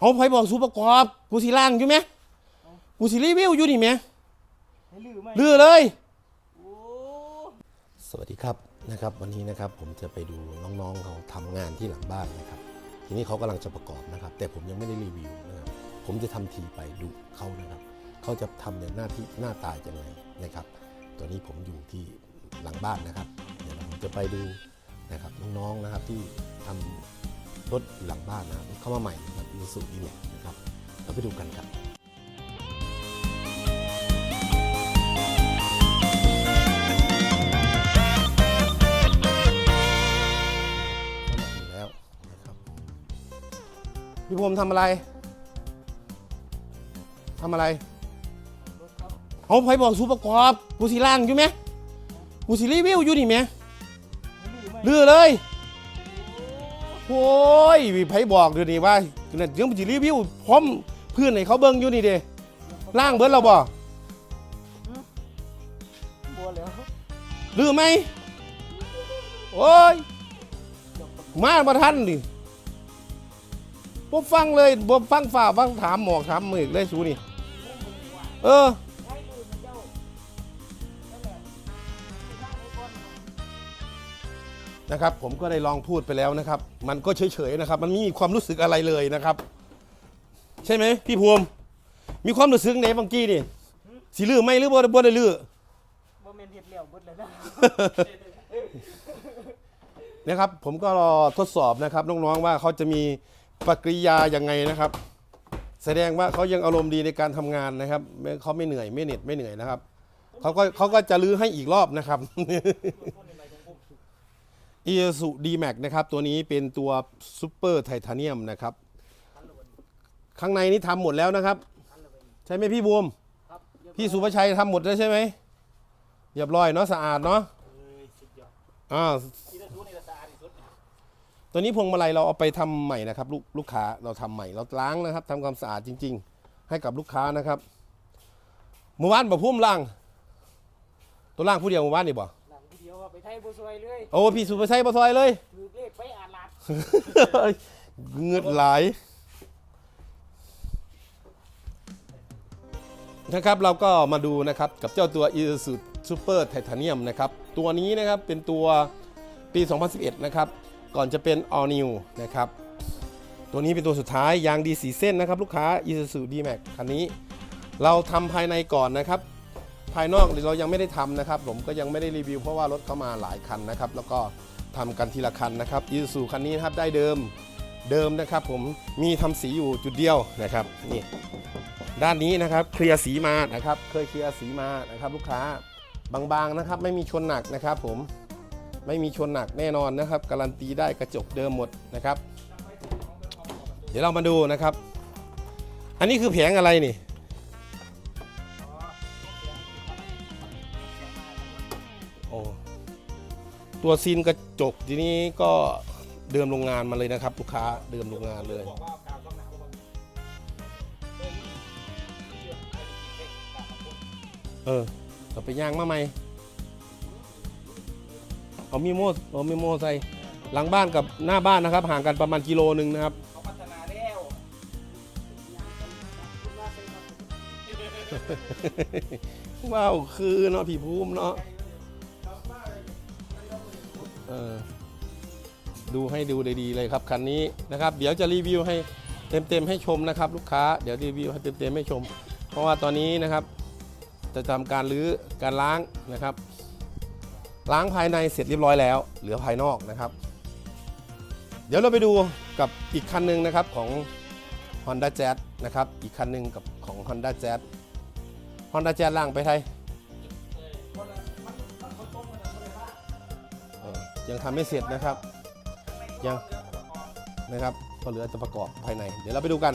เอาไผบอกสูประกอบ กูสิล่างอยู่ไหมกูสิรีวิวอยู่นี่ไหมให้ลือไหมลือเลยโอ้สวัสดีครับนะครับ วันนี้นะครับผมจะไปดูน้องๆเขาทำงานที่หลังบ้านนะครับ ทีนี้เขากำลังจะประกอบนะครับ แต่ผมยังไม่ได้รีวิวนะครับผมจะทำทีไปดูเขานะครับเขาจะทำในหน้าที่หน้าตายังไงนะครับตอนนี้ผมอยู่ที่หลังบ้านนะครับ เดี๋ยวผมจะไปดูนะครับน้องๆนะครับที่ทำ รถหลังบ้านนะครับเข้ามาใหม่นะครับอีสุดีเนี่ยนะครับเราไปดูกันครับเข้ามาอยู่แล้วนะครับพี่พรมทำอะไรทำอะไรรถครับเอาไผบอกสูประกอบกูสิล่างอยู่ไหมกูสิรีวิวอยู่นี่ไหมให้ลือไหมลือเลย โอ้ยไผบอกเดี๋ยวนี้ว่าเนี่ยยังสิรีวิวพร้อมเพื่อนให้เขาเบิ่งอยู่นี่เด้ล่างเบิดเราบ่บัวแล้วลือไหมโอ้ยมาบ่ทันดิบ่ฟังเลยบ่ฟังฝ่าฟังถามหมอกถามมือเลยสูนี่ เออให้ลือ นะครับ ผมก็ได้ลองพูดไปแล้วนะครับ มันก็เฉยๆนะครับ มันไม่มีความรู้สึกอะไรเลยนะครับ ใช่ไหมพี่ภูมิมีความรู้สึกในบางกี้นี่สีลือไหม่หรือบ่ได้บ่ได้ลือบ่แม่นเฮ็ดแล้วเบิดเลยนะ นะครับ ผมก็รอทดสอบนะครับน้องๆว่าเขาจะมีปฏิกิริยายังไงนะครับ แสดงว่าเขายังอารมณ์ดีในการทำงานนะครับไม่เขาไม่เหนื่อยไม่เหน็ดไม่เหนื่อยนะครับเขาก็เขาก็จะลื้อให้อีกรอบนะครับ อีสุดีแม็กนะครับตัวนี้เป็นตัวซูเปอร์ไทเทเนียมนะครับ ข้างในนี้ทำหมดแล้วนะครับ ใช่ไหมพี่บูมครับพี่สุภชัยทำหมดแล้วใช่ไหมเรียบร้อยเนาะสะอาดเนาะเอ้ยสุดยอดอ่าที่จะรู้ในสะอาดที่สุดตัวนี้พวงมาลัยเราเอาไปทำใหม่นะครับลูกลูกค้าเราทำใหม่เราล้างนะครับทำความสะอาดจริง ๆ ให้กับลูกค้านะครับเมื่อวานบ่พุ่มล่าง ตัวล่างผู้เดียวเมื่อวานนี่บ่ ไปไทยบ่ซวยเลยโอ้พี่สุภชัยบ่ซอยเลย ถือเลขไปอ่านลาดเงือดไหลายนะครับเราก็มาดูนะครับกับเจ้าตัว Isuzu Super Titanium นะครับตัวนี้นะครับเป็นตัวปี 2011 นะครับก่อนจะเป็น All New นะครับตัวนี้เป็นตัวสุดท้ายยางดีสีเส้นนะครับลูกค้า Isuzu D-Max คันนี้ เราทำภายในก่อนนะครับภายนอกเรายังไม่ได้ทำนะครับผมก็ยังไม่ได้รีวิวเพราะว่ารถเข้ามาหลายคันนะครับแล้วก็ทำกันทีละคันนะครับ Isuzu คันนี้นะครับได้เดิมเดิมนะครับ ผมมีทำสีอยู่จุดเดียวนะครับนี่ด้านนี้นะครับเคลียร์สีมานะครับ เคยเคลียร์สีมานะครับ ลูกค้าบางๆนะครับ ไม่มีชนหนักนะครับ ผมไม่มีชนหนักแน่นอนนะครับ การันตีได้กระจกเดิมหมดนะครับ เดี๋ยวเรามาดูนะครับ อันนี้คือแผงอะไรนี่ โอ้ตัวซีนกระจกทีนี้ก็เดิมโรงงานมาเลยนะครับ ลูกค้าเดิมโรงงานเลยบอกว่ากาวกำหนักบ่เออเรื่องไอ้เด็กกาวกำนักเออเราไปย่างมาไหมเอามีโม่เอามีโม่ใส่หลังบ้านกับหน้าบ้านนะครับ ห่างกันประมาณกิโลหนึ่งนะครับเขาพัฒนาแล้วว้าวคือเนาะพี่ภูมิเนาะ เออดูให้ดูดีๆเลยครับคันนี้นะครับ เดี๋ยวจะรีวิวให้เต็มๆให้ชมนะครับ ลูกค้าเดี๋ยวรีวิวให้เต็มๆให้ชม เพราะว่าตอนนี้นะครับ จะทำการรื้อการล้างนะครับ ล้างภายในเสร็จเรียบร้อยแล้ว เหลือภายนอกนะครับ เดี๋ยวเราไปดูกับอีกคันหนึ่งนะครับของ Honda Jazz นะครับ อีกคันหนึ่งกับของ Honda Jazz Honda Jazz ล่างไปไทย ยังทำไม่เสร็จนะครับ ยังนะครับก็เหลือจะประกอบภายใน เดี๋ยวเราไปดูกัน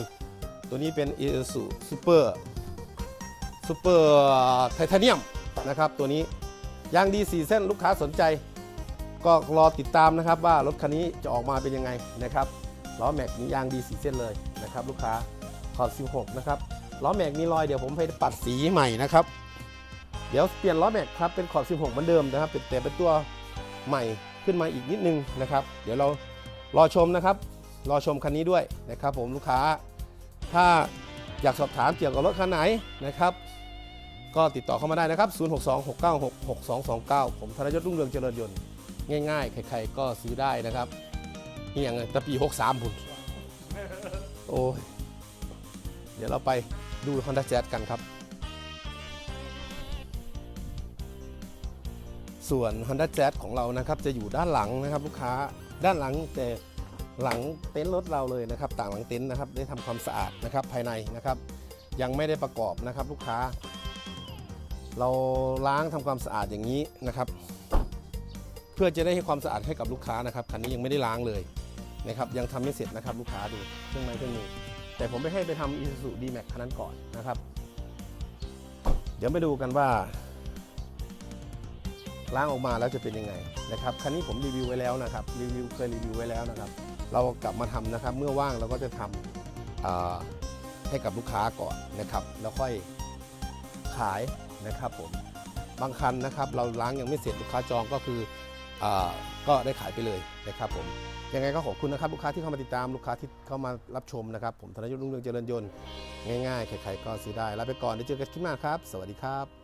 ตัวนี้เป็น Isuzu Super Super Titanium นะครับ ตัวนี้ยางดี4เส้นลูกค้าสนใจ ก็รอติดตามนะครับว่ารถคันนี้จะออกมาเป็นยังไงนะครับล้อแม็กนี้ยางดี4เส้นเลยนะครับ ลูกค้าขอบ16 นะครับล้อแม็กมีรอยเดี๋ยวผมไปปัดสีใหม่นะครับ เดี๋ยวเปลี่ยนล้อแม็กครับเป็นขอบ 16 เหมือนเดิมนะครับเป็นแต่เป็นตัวใหม่ ขึ้นมาอีกนิดนึงนะครับ เดี๋ยวเรารอชมนะครับ รอชมคันนี้ด้วยนะครับ ผมลูกค้า ถ้าอยากสอบถามเกี่ยวกับรถคันไหนนะครับ ก็ติดต่อเข้ามาได้นะครับ 062-696-6229 ผมธนยศรุ่งเรืองเจริญยนต์ง่ายๆ ใครๆ ก็ซื้อได้นะครับนี่อย่างตะปี 63พุ่นโอ้ยเดี๋ยวเราไปดู Honda Jazz กันครับ ส่วน Honda Jazz ของเรานะครับจะอยู่ด้านหลังนะครับลูกค้าด้านหลังแต่หลังเต็นท์รถเราเลยนะครับ ต่างหลังเต็นท์นะครับได้ทำความสะอาดนะครับภายในนะครับ ยังไม่ได้ประกอบนะครับลูกค้า เราล้างทำความสะอาดอย่างนี้นะครับ เพื่อจะได้ให้ความสะอาดให้กับลูกค้านะครับคันนี้ยังไม่ได้ล้างเลยนะครับ ยังทำไม่เสร็จนะครับลูกค้าดูเครื่องไม้เครื่องมือแต่ผมไปให้ไปทำ Isuzu D-Max คันนั้นก่อนนะครับ เดี๋ยวไปดูกันว่า ล้างออกมาแล้วจะเป็นยังไงนะครับคันนี้ผมรีวิวไว้แล้วนะครับรีวิวเคยรีวิวไว้แล้วนะครับ เรากลับมาทำนะครับเมื่อว่างเราก็จะทำอ่าให้กับลูกค้าก่อนนะครับ แล้วค่อยขายนะครับผมบางคันนะครับ เราล้างยังไม่เสร็จลูกค้าจองก็คืออก็ได้ขายไปเลยนะครับผมยังไงก็ขอบคุณนะครับลูกค้าที่เข้ามาติดตามลูกค้าที่เข้ามารับชมนะครับ ผมธนยุทธ์รุ่งเรืองเจริญยนต์ง่ายๆใครๆก็ซื้อได้ลาไปก่อนเดี๋ยวเจอกันคลิปหน้าครับ สวัสดีครับ